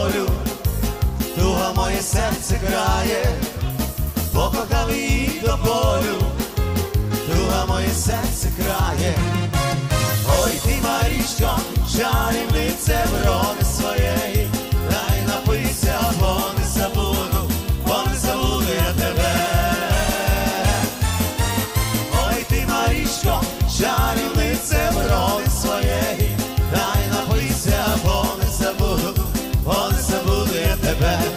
болю, туга моє серце грає, покохав її до болю, туга моє серце крає. Ой ти, Марічко, в вроди забуду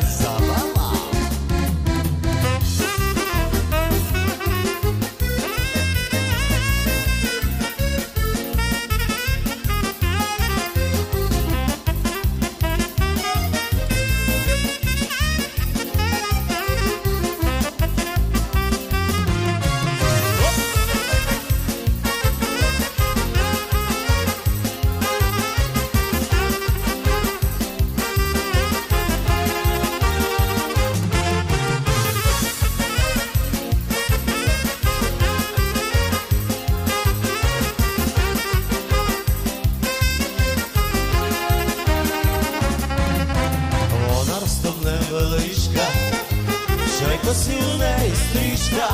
неї стрічка,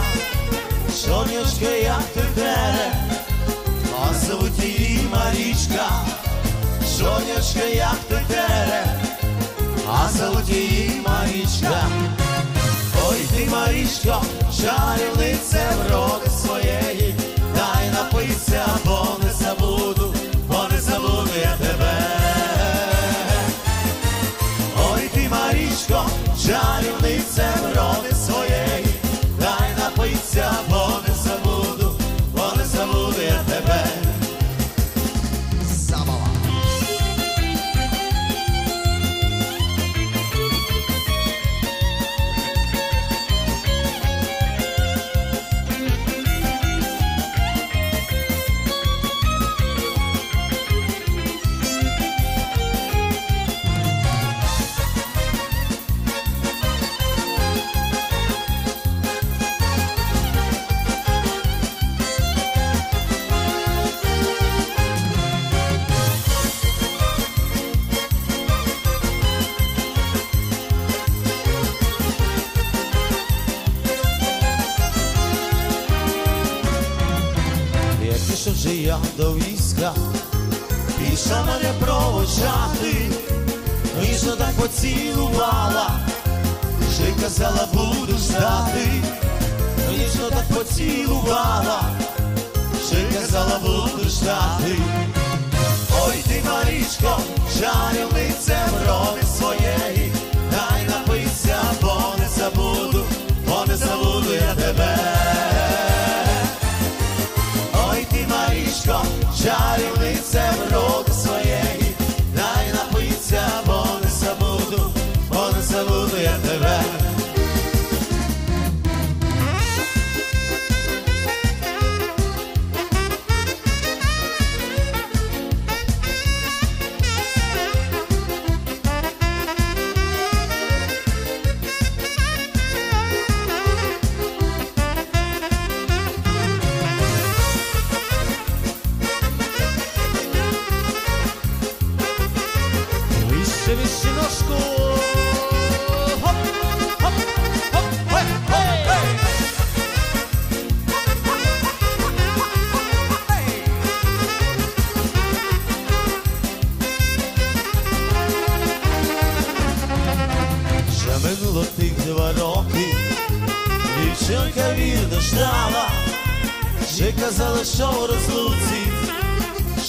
чорнячка, як тетере, а зовуть її Марічка, чорнячка, як тетере, а зовуть її Марічка. Ой ти, Марічко, чарівниця вроди своєї, дай напиться, бо не забуду, бо не забуду я тебе. Ой ти, Марічко, чарівниця я до війська, пішла мене проводжати, ніжно так поцілувала, ще казала, буду ждати, ніжно так поцілувала, ще казала, буду ждати. Ой ти, Марічко, чарівниця вроди своєї, Вже минуло тих два роки, дівчинка вірно ждала, ще казала, що в розлуці,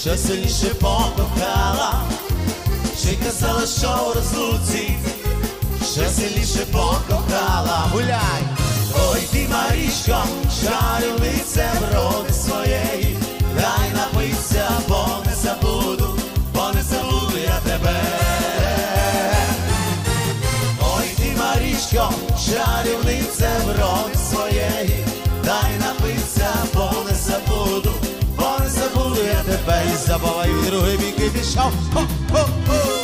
ще сильніше покохала, ще казала, що в розлуці, ще сильніше покохала. Гуляй! Ой ти, Марічко, чарівниця вроди своєї, бо не забуду я тебе і забуваю в другий бік і пішов. Хо-хо-хо!